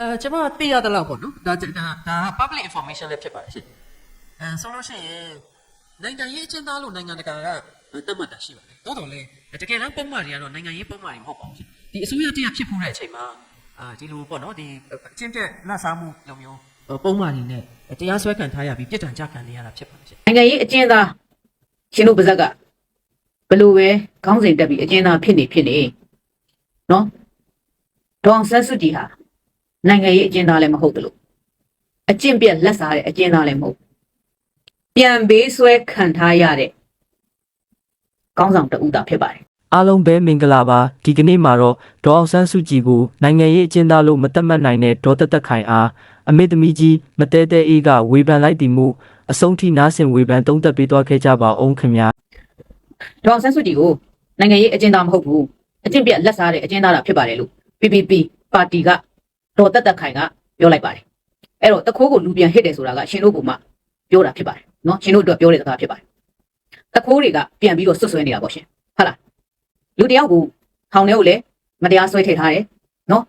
အဲကျွန်မသိရသလောက်ပေါ့နော်ဒါဒါဒါ public information လည်းဖြစ်ပါတယ်ရှင်အဲဆိုလို့ရှိရင်နိုင်ငံရေးအကျဉ်းသားလို့နိုင်ငံတကာကသတ်မှတ်တာရှိပါတယ်တိုးတော်လေတကယ်တမ်းပုံမှန်တွေကတော့နိုင်ငံရေးပုံမှန်တွေမဟုတ်ပါဘူးရှင်ဒီအစိုးရတရားဖြစ်ဖို့တဲ့အချိန်မှာအာဒီလိုပေါ့နော်ဒီအကျဉ်းတက်လက်စားမှုလိုမျိုးပုံမှန်တွေနဲ့တရားစွဲခံထားရပြီးပြစ်ဒဏ်ကြခံနေရတာဖြစ်ပါတယ်ရှင်နိုင်ငံရေးအကျဉ်းသားရှင်တို့ပါဇက်ကဘယ်လိုပဲခေါင်းစဉ်တက်ပြီးအကျဉ်းသားဖြစ်နေဖြစ်နေနော်ဒေါအောင်ဆန်းစုကြည်ဟာ နိုင်ငံရေးအကျဉ်းသားလည်းမဟုတ်ဘူးလို့အကျင့်ပြက်လက်စားတဲ့အကျဉ်းသားလည်းမဟုတ်ဘူးပြန်ပေးဆွဲခံထားရတဲ့ခေါင်းဆောင်တဦးသားဖြစ်ပါတယ်အားလုံးပဲမင်္ဂလာပါဒီကနေ့မှာတော့ဒေါအောင်ဆန်းစုကြည်ကိုနိုင်ငံရေးအကျဉ်းသားလို့မတတ်မှတ်နိုင်တဲ့ဒေါ်သက်သက်ခိုင်အားအမေသမီးကြီးမတဲတဲအေးကဝေဖန်လိုက်တည်မှုအဆုံးထိနားဆင်ဝေဖန်သုံးသပ်ပေးသွားခဲ့ကြပါအောင်ခင်ဗျာဒေါအောင်ဆန်းစုကြည်ကိုနိုင်ငံရေးအကျဉ်းသားမဟုတ်ဘူးအကျင့်ပြက်လက်စားတဲ့အကျဉ်းသားတာဖြစ်ပါတယ်လို့ PPP ပါတီက ဒေါ်တက်တက်ခိုင်ကပြောလိုက်ပါတယ်အဲ့တော့တခိုးကိုလူပြန်ဟစ်တယ်ဆိုတာကရှင်တို့ကမှပြောတာဖြစ်ပါတယ်နော်ရှင်တို့အတွက်ပြောတဲ့စကားဖြစ်ပါတယ်တခိုးတွေကပြန်ပြီးတော့ဆွတ်ဆွဲနေတာပေါ့ရှင်ဟုတ်လားလူတယောက်ကိုထောင်ထဲကိုလည်းမတရားဆွဲထည့်ထားတယ်နော်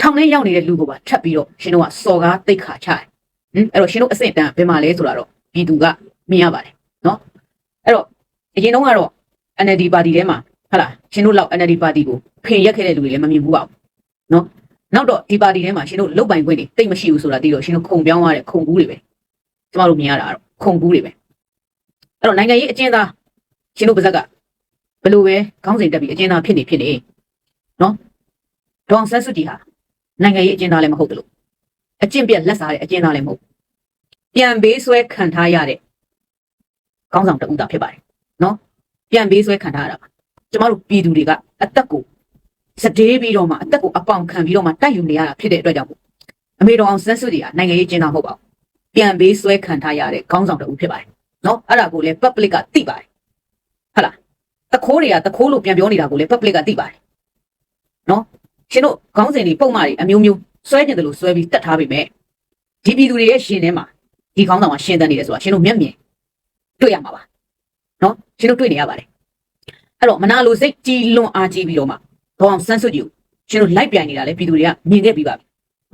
ထောင်ထဲရောက်နေတဲ့လူကိုပါထပ်ပြီးတော့ရှင်တို့ကစော်ကားတိတ်ခါချတယ်ဟင်အဲ့တော့ရှင်တို့အဆင့်တန်းဘယ်မှာလဲဆိုတာတော့ပြည်သူကမြင်ရပါတယ်နော်အဲ့တော့အရင်တုန်းကတော့ NLD ပါတီထဲမှာဟုတ်လားရှင်တို့လောက် NLD ပါတီကိုဖင်ရက်ခဲ့တဲ့လူတွေလည်းမမြင်ဘူးပါဘူးနော် နောက်တော့ဒီပါတီထဲမှာရှင်တို့လုတ်ပိုင်ခွင့်တွေတိတ်မရှိဘူးဆိုတာသိတော့ရှင်တို့ခုံပြောင်းသွားတဲ့ခုံကူးတွေပဲကျမတို့မြင်ရတာကတော့ခုံကူးတွေပဲအဲ့တော့နိုင်ငံရေးအကျဉ်းသားရှင်တို့ပါဇက်ကဘယ်လိုပဲခေါင်းစဉ်တက်ပြီးအကျဉ်းသားဖြစ်နေဖြစ်နေနော်ဒေါအောင်ဆန်းစုကြည်ဟာနိုင်ငံရေးအကျဉ်းသားလည်းမဟုတ်ဘူးလို့အကျင့်ပြက်လက်စားတဲ့အကျဉ်းသားလည်းမဟုတ်ဘူးပြန်ပေးဆွဲခံထားရတဲ့ခေါင်းဆောင်တဦးသားဖြစ်ပါတယ်ပြန်ပေးဆွဲခံထားရတာပါကျမတို့ပြည်သူတွေကအသက်ကို စတေးပြီးတော့မှအသက်ကိုအပေါင်ခံပြီးတော့မှတိုက်ယူနေရတာဖြစ်တဲ့အတွက်ကြောင့်မို့အမေတော်အောင်ဆန်းစုကြည်ကနိုင်ငံရေးကျင်းတာမဟုတ်ပါဘူးပြန်ပေးဆွဲခံထားရတဲ့ခေါင်းဆောင်တဦးဖြစ်ပါတယ်နော်အဲ့ဒါကိုလည်း public ကသိပါတယ်ဟုတ်လားတခိုးတွေကတခိုးလို့ပြန်ပြောနေတာကိုလည်း public ကသိပါတယ်နော်ရှင်တို့ခေါင်းစဉ်တွေပုံမှန်တွေအမျိုးမျိုးဆွဲကျင်တယ်လို့ဆွဲပြီးတတ်ထားပေမဲ့ဒီပြည်သူတွေရဲ့ရှင်ထဲမှာဒီခေါင်းဆောင်ကရှင်သန်နေတယ်ဆိုတာရှင်တို့မျက်မြင်တွေ့ရမှာပါနော်ရှင်တို့တွေ့နေရပါတယ်အဲ့တော့မနာလိုစိတ်ကြီးလွန်အားကြီးပြီးတော့မှ ဒေါအောင်ဆန်းစုကြည်ကိုရှင်တို့လိုက်ပြိုင်နေတာလေပြည်သူတွေကမြင်ခဲ့ပြီးပါပြီ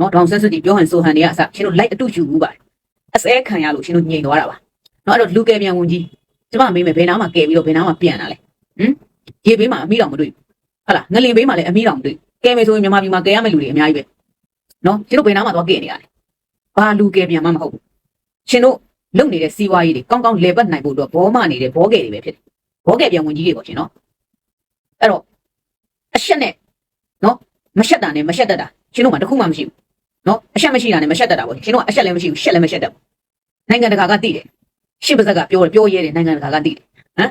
နော်ဒေါအောင်ဆန်းစုကြည်ပြောဟန်ဆိုဟန်တွေကအစရှင်တို့လိုက်အတူယူဘူးပါတယ်အစဲခံရလို့ရှင်တို့ညင်သွားတာပါနော်အဲ့တော့လူကယ်ပြန်ဝင်ကြီးကျမမေးမယ်ဘယ်နားမှာကယ်ပြီးတော့ဘယ်နားမှာပြန်တာလဲဟမ်ရေဘေးမှာအမိတော်မတွေ့ဘူးဟုတ်လားငလင်ဘေးမှာလည်းအမိတော်မတွေ့ကယ်မယ်ဆိုရင်မြန်မာပြည်မှာကယ်ရမယ့်လူတွေအများကြီးပဲနော်ရှင်တို့ဘယ်နားမှာသွားကယ်နေရလဲဘာလူကယ်ပြန်မှမဟုတ်ဘူးရှင်တို့လုပ်နေတဲ့စီးပွားရေးတွေကောင်းကောင်းလဲပတ်နိုင်ဖို့အတွက်ဘောမနေတဲ့ဘောကယ်တွေပဲဖြစ်တယ်။ဘောကယ်ပြန်ဝင်ကြီးတွေပေါ့ရှင်နော်။အဲ့တော့ အရှက်နဲ့နော်မရှက်တာနဲ့မရှက်တတ်တာရှင်တို့မှတစ်ခုမှမရှိဘူး။နော်အရှက်မရှိတာနဲ့မရှက်တတ်တာပေါ့ရှင်တို့ကအရှက်လည်းမရှိဘူးရှက်လည်းမရှက်တတ်ဘူး။နိုင်ငံတကာကသိတယ်။ရှစ်ပါးစက်ကပြောပြောရဲတယ်နိုင်ငံတကာကသိတယ်။ဟမ်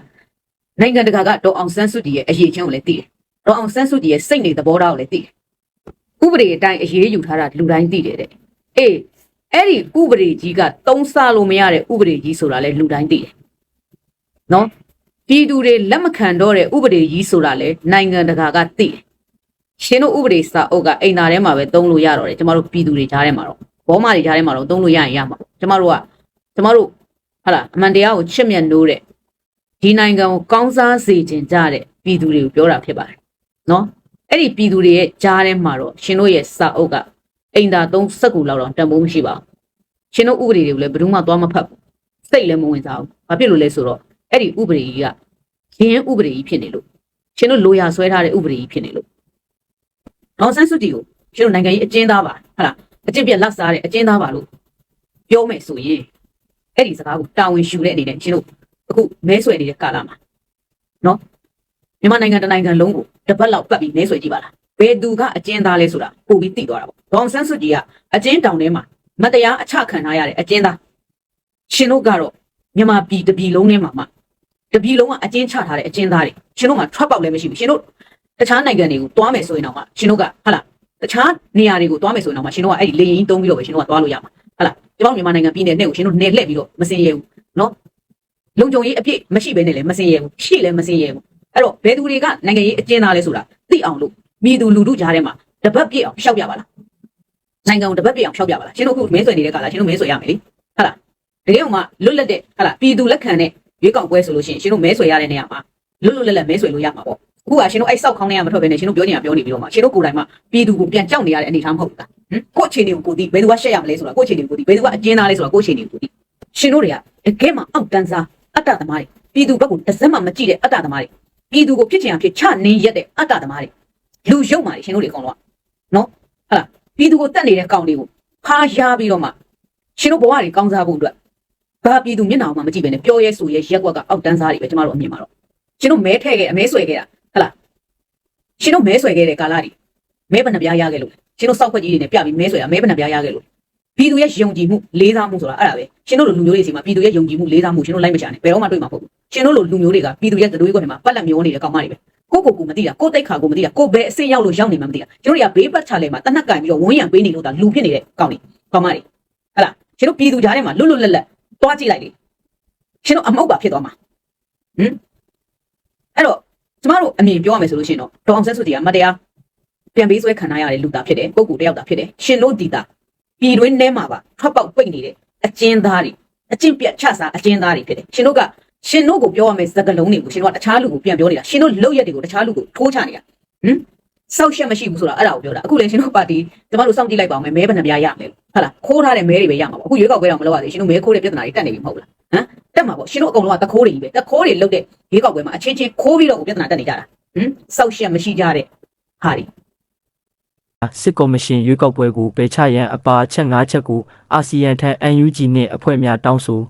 နိုင်ငံတကာကတော့အောင်ဆန်းစုကြည်ရဲ့အရေးချင်းကိုလည်းသိတယ်။တော့အောင်ဆန်းစုကြည်ရဲ့စိတ်နေသဘောထားကိုလည်းသိတယ်။ဥပဒေအတိုင်းအရေးယူထားတာလူတိုင်းသိတယ်တဲ့။အေးအဲ့ဒီဥပဒေကြီးကသုံးဆလို့မရတဲ့ဥပဒေကြီးဆိုတာလဲလူတိုင်းသိတယ်။နော် ပြည်သူတွေလက်မခံတော့တဲ့ဥပဒေကြီးဆိုတာလဲနိုင်ငံတကာကသိတယ်။ရှင်တို့ဥပဒေစာအုပ်ကအိမ်သားထဲမှာပဲသုံးလို့ရတော့တယ်ကျမတို့ပြည်သူတွေကြားထဲမှာတော့ဘောမတွေကြားထဲမှာတော့သုံးလို့ရရင်ရမှာပေါ့ကျမတို့ကကျမတို့ဟာလားအမှန်တရားကိုချစ်မြတ်နိုးတဲ့ဒီနိုင်ငံကိုကောင်းစားစေခြင်းကြတဲ့ပြည်သူတွေကိုပြောတာဖြစ်ပါတယ်။နော်အဲ့ဒီပြည်သူတွေရဲ့ကြားထဲမှာတော့ရှင်တို့ရဲ့စာအုပ်ကအိမ်သာသုံးစက်ကူလောက်တော့တန်ဖိုးမရှိပါဘူးရှင်တို့ဥပဒေတွေကိုလည်းဘယ်သူမှသွားမဖတ်ဘူးစိတ်လည်းမဝင်စားဘူးဘာဖြစ်လို့လဲဆိုတော့ အဲ့ဒီဥပဒေကြီးကရင်းဥပဒေကြီးဖြစ်နေလို့ရှင်တို့လိုရာဆွဲထားတဲ့ဥပဒေကြီးဖြစ်နေလို့ဒေါန်ဆန်းစုကြည်ကိုရှင်တို့နိုင်ငံရေးအကျဉ်းသားပါဟုတ်လားအကျင့်ပြက်လက်စားတဲ့အကျဉ်းသားပါလို့ပြောမယ်ဆိုရင်အဲ့ဒီစကားကိုတာဝန်ယူတဲ့အနေနဲ့ရှင်တို့အခုမဲဆွယ်နေတဲ့ကာလမှာနော်မြန်မာနိုင်ငံတစ်နိုင်ငံလုံးကိုတစ်ပတ်လောက်ပတ်ပြီးမဲဆွယ်ကြည့်ပါလားဘယ်သူကအကျဉ်းသားလဲဆိုတာပို့ပြီးသိသွားတာပေါ့ဒေါအောင်ဆန်းစုကြည်ကအကျဉ်းတောင်ထဲမှာမတရားအချခံထားရတဲ့အကျဉ်းသားရှင်တို့ကတော့မြန်မာပြည်တစ်ပြည်လုံးထဲမှာမှ တစ်ပြည်လုံးကအကျဉ်းချထားတဲ့အကျဉ်းသားတွေရှင်တို့မှာထွက်ပေါက်လည်းမရှိဘူးရှင်တို့တခြားနိုင်ငံတွေကိုသွားမယ်ဆိုရင်တော့မှရှင်တို့ကဟာလားတခြားနေရာတွေကိုသွားမယ်ဆိုရင်တော့မှရှင်တို့ကအဲ့ဒီလေရင်တုံးပြီးတော့ပဲရှင်တို့ကသွားလို့ရမှာဟာလားကျွန်တော်မြန်မာနိုင်ငံပြည်နယ်နဲ့ကိုရှင်တို့နယ်လှည့်ပြီးတော့မစင်ရဘူးနော်လုံခြုံရေးအပြည့်မရှိဘဲနဲ့လည်းမစင်ရဘူးရှိလည်းမစင်ရဘူးအဲ့တော့ဘယ်သူတွေကနိုင်ငံရေးအကျဉ်းသားလဲဆိုတာသိအောင်လို့မိသူလူထုကြားထဲမှာတပတ်ပြည့်အောင်ရှောက်ပြပါလားနိုင်ငံကိုတပတ်ပြည့်အောင်ရှောက်ပြပါလားရှင်တို့အခုမဲဆွယ်နေတဲ့ကာလရှင်တို့မဲဆွယ်ရမယ်လေဟုတ်လားတကယ်မှလွတ်လပ်တဲ့ဟုတ်လားပြည်သူလက်ခံတဲ့ ရွေးကောက်ပွဲဆိုလို့ရှိရင်ရှင်တို့မဲဆွယ်ရတဲ့နေရာမှာလွတ်လွတ်လပ်လပ်မဲဆွယ်လို့ရမှာပေါ့အခုကရှင်တို့အဲ့စောက်ခေါင်းထဲကမထွက်ဘဲနဲ့ရှင်တို့ပြောနေတာပြောနေပြီးတော့မှရှင်တို့ကိုယ်တိုင်မှပြည်သူကိုပြန်ကြောက်နေရတဲ့အနေအထားမဟုတ်ဘူးလားဟင်ကိုယ့်အခြေအနေကိုကိုယ်သိဘယ်သူကရှက်ရမလဲဆိုတာကိုယ့်အခြေအနေကိုကိုယ်သိဘယ်သူကအကျဉ်းသားလဲဆိုတာကိုယ့်အခြေအနေကိုကိုယ်သိရှင်တို့တွေကတကယ်မှအောက်တန်းစားအတ္တသမားတွေပြည်သူဘက်ကိုတစ်စက်မှမကြည့်တဲ့အတ္တသမားတွေပြည်သူကိုဖြစ်ချင်အောင်ဖြစ်ချနေရက်တဲ့အတ္တသမားတွေလူရုပ်မာတွေရှင်တို့တွေအကုန်လုံးကနော်ဟုတ်လားပြည်သူကိုတတ်နေတဲ့ကောင်တွေကိုခါရပြီးတော့မှရှင်တို့ဘဝတွေကောင်းစားဖို့အတွက် ဘာပြည်သူမျက်နှာမှမကြည့်ဘဲနဲ့ပြောရဲဆိုရဲရက်ကွက်ကအောက်တန်းစားတွေပဲကျမတို့အမြင်မှာတော့ရှင်တို့မဲထဲ့ခဲ့အမဲဆွဲခဲ့တာဟုတ်လားရှင်တို့မဲဆွဲခဲ့တဲ့ကာလတွေမဲဘဏ္ဍပြားရခဲ့လို့ရှင်တို့စောက်ခွက်ကြီးတွေနဲ့ပြပြီးမဲဆွဲတာမဲဘဏ္ဍပြားရခဲ့လို့ပြည်သူရဲ့ယုံကြည်မှုလေးစားမှုဆိုတာအဲ့ဒါပဲရှင်တို့လိုလူမျိုးတွေစီမှာပြည်သူရဲ့ယုံကြည်မှုလေးစားမှုရှင်တို့လိုက်မချနဲ့ဘယ်တော့မှတွေ့မှာမဟုတ်ဘူးရှင်တို့လိုလူမျိုးတွေကပြည်သူရဲ့သတို့ခွက်ထဲမှာပတ်လက်မျောနေတဲ့ကောင်မတွေပဲကိုကိုကိုမသိတာကိုတိတ်ခါကိုမသိတာကိုဘယ်အစင်းရောက်လို့ရောက်နေမှမသိတာကျွန်တော်တွေကဘေးပတ်ချလဲမှာတနက်ကင်ပြီးတော့ဝန်းရံပေးနေလို့ဒါလူဖြစ်နေတဲ့ကောင်တွေကောင်မတွေဟလာရှင်တို့ပြည်သူကြားထဲမှာလွတ်လွတ်လပ်လပ် တွားကြည့်လိုက်လေရှင်တို့အမောက်ပါဖြစ်သွားမှာဟမ်အဲ့တော့ကျမတို့အမြင်ပြောရမယ်ဆိုလို့ရှိရင်တော့ဒေါအောင်ဆန်းစုကြည်ကမတရားပြန်ပေးဆွဲခံရတဲ့လူသားဖြစ်တယ်ပုဂ္ဂိုလ်တယောက်သားဖြစ်တယ်ရှင်တို့ဒီတာပြည်တွင်းထဲမှာပါထွက်ပေါက်ပိတ်နေတဲ့အကျဉ်းသားတွေအကျင့်ပြတ်ချစားအကျဉ်းသားတွေဖြစ်တယ်ရှင်တို့ကရှင်တို့ကိုပြောရမယ့်စကားလုံးတွေကိုရှင်တို့ကတခြားလူကိုပြန်ပြောနေတာရှင်တို့လောက်ရက်တွေကိုတခြားလူကိုထိုးချနေတာဟမ် စောက်ရှက်မရှိဘူးဆိုတာအဲ့ဒါကိုပြောတာအခုလည်းရှင်တို့ပါတီကျမတို့စောင့်ကြည့်လိုက်ပါအောင်မယ်မဲဘယ်နှပြားရမယ်လို့ဟုတ်လားခိုးထားတဲ့မဲတွေပဲရမှာပေါ့အခုရွေးကောက်ပွဲတော့မလုပ်ရသေးရှင်တို့မဲခိုးတဲ့ပြဿနာတွေတက်နေပြီမဟုတ်လားဟမ်တက်မှာပေါ့ရှင်တို့အကုန်လုံးကတခိုးတွေကြီးပဲတခိုးတွေလုတ်တဲ့ရွေးကောက်ပွဲမှာအချင်းချင်းခိုးပြီးတော့ကိုပြဿနာတက်နေကြတာဟမ်စောက်ရှက်မရှိကြတဲ့ဟာတွေစစ်ကော်မရှင်ရွေးကောက်ပွဲကိုပယ်ချရန်အပါအချက်၅ချက်ကိုအာဆီယံထံ UNG နှင့်အဖွဲ့များတောင်းဆို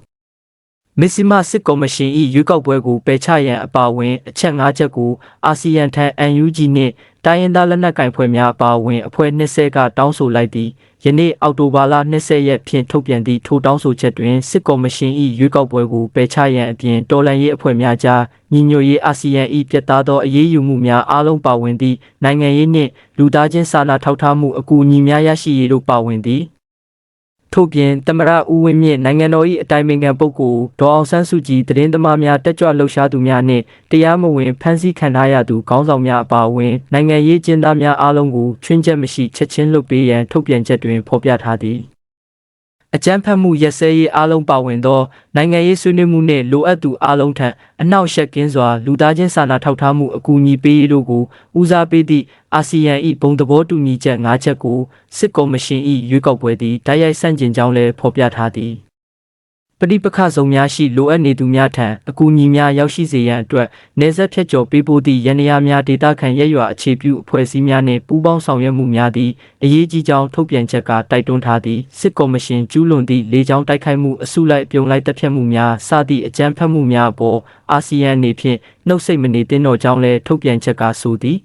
မစ္စည်းမစစ်ကော်မရှင်၏ရွေးကောက်ပွဲကိုပယ်ချရန်အပါအဝင်အချက်၅ချက်ကိုအာဆီယံထံ UNG နှင့် တိုင်းရင်းသားလက်နက်ကိုင်ဖွဲ့များအပါအဝင်အဖွဲ့20ကတောင်းဆိုလိုက်သည်ယနေ့အောက်တိုဘာလ20ရက်ဖြင့်ထုတ်ပြန်သည့်ထိုတောင်းဆိုချက်တွင်စစ်ကော်မရှင်၏ရွေးကောက်ပွဲကိုပယ်ချရန်အပြင်တော်လှန်ရေးအဖွဲ့များကြားညီညွတ်ရေးအာဆီယံ၏ပြတ်သားသောအရေးယူမှုများအားလုံးပါဝင်သည့်နိုင်ငံရေးနှင့်လူသားချင်းစာနာထောက်ထားမှုအကူအညီများရရှိရေးတို့ပါဝင်သည် ထို့ပြင်တမရဦးဝင်းမြင့်နိုင်ငံတော်၏အတိုင်ပင်ခံပုဂ္ဂိုလ်ဒေါ်အောင်ဆန်းစုကြည်တရင်သမားများတက်ကြွလှုပ်ရှားသူများနှင့်တရားမဝင်ဖမ်းဆီးခံထားရသူခေါင်းဆောင်များအပါအဝင်နိုင်ငံရေးကျင်းသားများအားလုံးကိုချွင်းချက်မရှိချက်ချင်းလွတ်ပေးရန်ထုတ်ပြန်ချက်တွင်ဖော်ပြထားသည် အကြမ်းဖက်မှုရက်စဲရေးအားလုံးပါဝင်သောနိုင်ငံရေးဆွေးနွေးမှုနှင့်လိုအပ်သူအားလုံးထံအနှောက်အယှက်ကင်းစွာလူသားချင်းစာနာထောက်ထားမှုအကူအညီပေးရေးတို့ကိုဦးစားပေးသည့်အာဆီယံ၏ဘုံသဘောတူညီချက်၅ချက်ကိုစစ်ကော်မရှင်၏ရွေးကောက်ပွဲသည်တိုက်ရိုက်ဆန့်ကျင်ကြောင်းလည်းဖော်ပြထားသည် ပဋိပက္ခဆောင်များရှိလိုအပ်နေသူများထံအကူအညီများရောက်ရှိစေရန်အတွက်နေဆက်ဖြတ်ကျော်ပေးပို့သည့်ရန်ရာများဒေတာခံရက်ရွာအခြေပြုအဖွဲ့အစည်းများနှင့်ပူးပေါင်းဆောင်ရွက်မှုများသည်အရေးကြီးကြောင်းထုတ်ပြန်ချက်ကတိုက်တွန်းထားသည့်စစ်ကော်မရှင်ကျူးလွန်သည့်လေကြောင်းတိုက်ခိုက်မှုအစုလိုက်အပြုံလိုက်တပ်ဖြတ်မှုများစသည့်အကြမ်းဖက်မှုများအပေါ်အာဆီယံအနေဖြင့်နှုတ်ဆက်မနေသင့်တော့ကြောင်းလည်းထုတ်ပြန်ချက်ကဆိုသည်